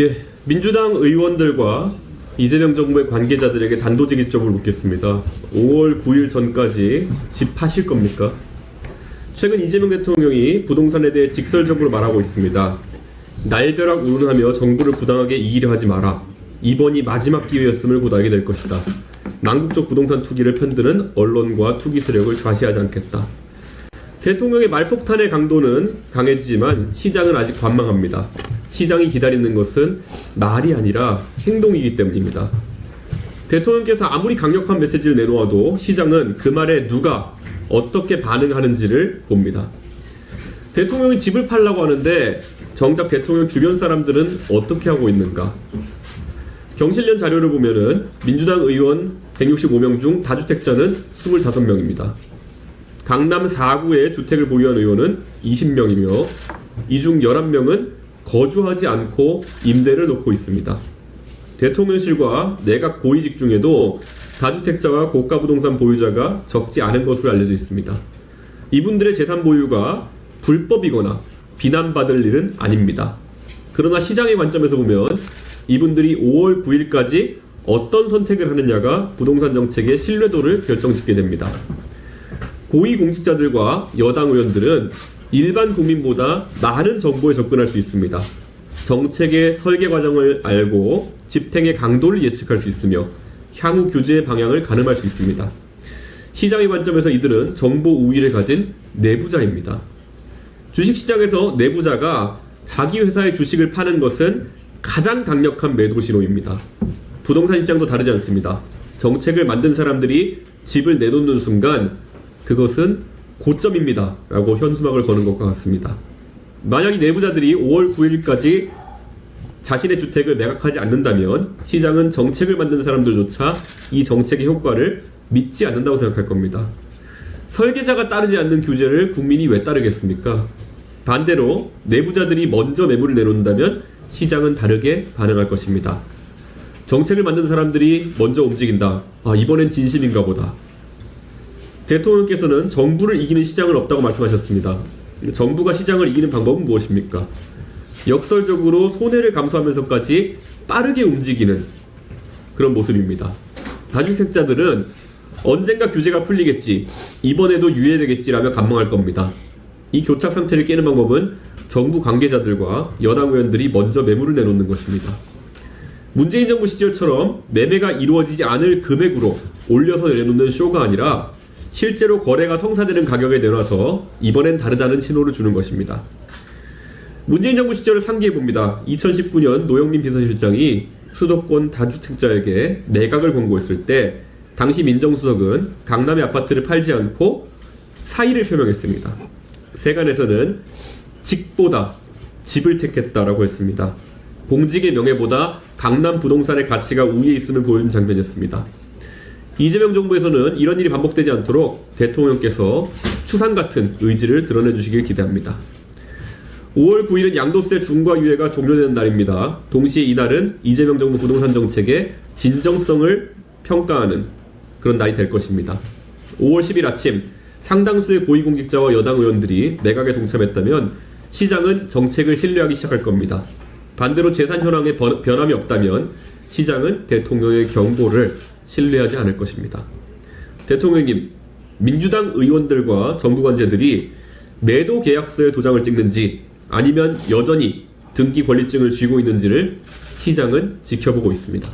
예, 민주당 의원들과 이재명 정부의 관계자들에게 단도직 입적으로 묻겠습니다. 5월 9일 전까지 집 파실 겁니까? 최근 이재명 대통령이 부동산에 대해 직설적으로 말하고 있습니다. 날벼락 운운하며 정부를 부당하게 이기려 하지 마라. 이번이 마지막 기회였음을 곧 알게 될 것이다. 망국적 부동산 투기를 편드는 언론과 투기 세력을 좌시하지 않겠다. 대통령의 말폭탄의 강도는 강해지지만 시장은 아직 관망합니다. 시장이 기다리는 것은 말이 아니라 행동이기 때문입니다. 대통령께서 아무리 강력한 메시지를 내놓아도 시장은 그 말에 누가 어떻게 반응하는지를 봅니다. 대통령이 집을 팔라고 하는데 정작 대통령 주변 사람들은 어떻게 하고 있는가? 경실련 자료를 보면은 민주당 의원 165명 중 다주택자는 25명입니다. 강남 4구에 주택을 보유한 의원은 20명이며 이 중 11명은 거주하지 않고 임대를 놓고 있습니다. 대통령실과 내각 고위직 중에도 다주택자와 고가 부동산 보유자가 적지 않은 것으로 알려져 있습니다. 이분들의 재산 보유가 불법이거나 비난받을 일은 아닙니다. 그러나 시장의 관점에서 보면 이분들이 5월 9일까지 어떤 선택을 하느냐가 부동산 정책의 신뢰도를 결정짓게 됩니다. 고위 공직자들과 여당 의원들은 일반 국민보다 많은 정보에 접근할 수 있습니다. 정책의 설계 과정을 알고 집행의 강도를 예측할 수 있으며 향후 규제의 방향을 가늠할 수 있습니다. 시장의 관점에서 이들은 정보 우위를 가진 내부자입니다. 주식시장에서 내부자가 자기 회사의 주식을 파는 것은 가장 강력한 매도 신호입니다. 부동산 시장도 다르지 않습니다. 정책을 만든 사람들이 집을 내놓는 순간 그것은 고점입니다. 라고 현수막을 거는 것과 같습니다. 만약 이 내부자들이 5월 9일까지 자신의 주택을 매각하지 않는다면 시장은 정책을 만든 사람들조차 이 정책의 효과를 믿지 않는다고 생각할 겁니다. 설계자가 따르지 않는 규제를 국민이 왜 따르겠습니까? 반대로 내부자들이 먼저 매물을 내놓는다면 시장은 다르게 반응할 것입니다. 정책을 만든 사람들이 먼저 움직인다. 아, 이번엔 진심인가 보다. 대통령께서는 정부를 이기는 시장은 없다고 말씀하셨습니다. 정부가 시장을 이기는 방법은 무엇입니까? 역설적으로 손해를 감수하면서까지 빠르게 움직이는 그런 모습입니다. 다주택자들은 언젠가 규제가 풀리겠지, 이번에도 유예되겠지라며 감망할 겁니다. 이 교착 상태를 깨는 방법은 정부 관계자들과 여당 의원들이 먼저 매물을 내놓는 것입니다. 문재인 정부 시절처럼 매매가 이루어지지 않을 금액으로 올려서 내놓는 쇼가 아니라 실제로 거래가 성사되는 가격에 내놔서 이번엔 다르다는 신호를 주는 것입니다. 문재인 정부 시절을 상기해 봅니다. 2019년 노영민 비서실장이 수도권 다주택자에게 매각을 권고했을 때 당시 민정수석은 강남의 아파트를 팔지 않고 사의를 표명했습니다. 세간에서는 직보다 집을 택했다라고 했습니다. 공직의 명예보다 강남 부동산의 가치가 우위에 있음을 보여준 장면이었습니다. 이재명 정부에서는 이런 일이 반복되지 않도록 대통령께서 추상 같은 의지를 드러내 주시길 기대합니다. 5월 9일은 양도세 중과 유예가 종료되는 날입니다. 동시에 이날은 이재명 정부 부동산 정책의 진정성을 평가하는 그런 날이 될 것입니다. 5월 10일 아침 상당수의 고위공직자와 여당 의원들이 매각에 동참했다면 시장은 정책을 신뢰하기 시작할 겁니다. 반대로 재산 현황에 번- 변함이 없다면 시장은 대통령의 경고를 신뢰하지 않을 것입니다. 대통령님, 민주당 의원들과 정부 관계들이 매도 계약서에 도장을 찍는지 아니면 여전히 등기 권리증을 쥐고 있는지를 시장은 지켜보고 있습니다.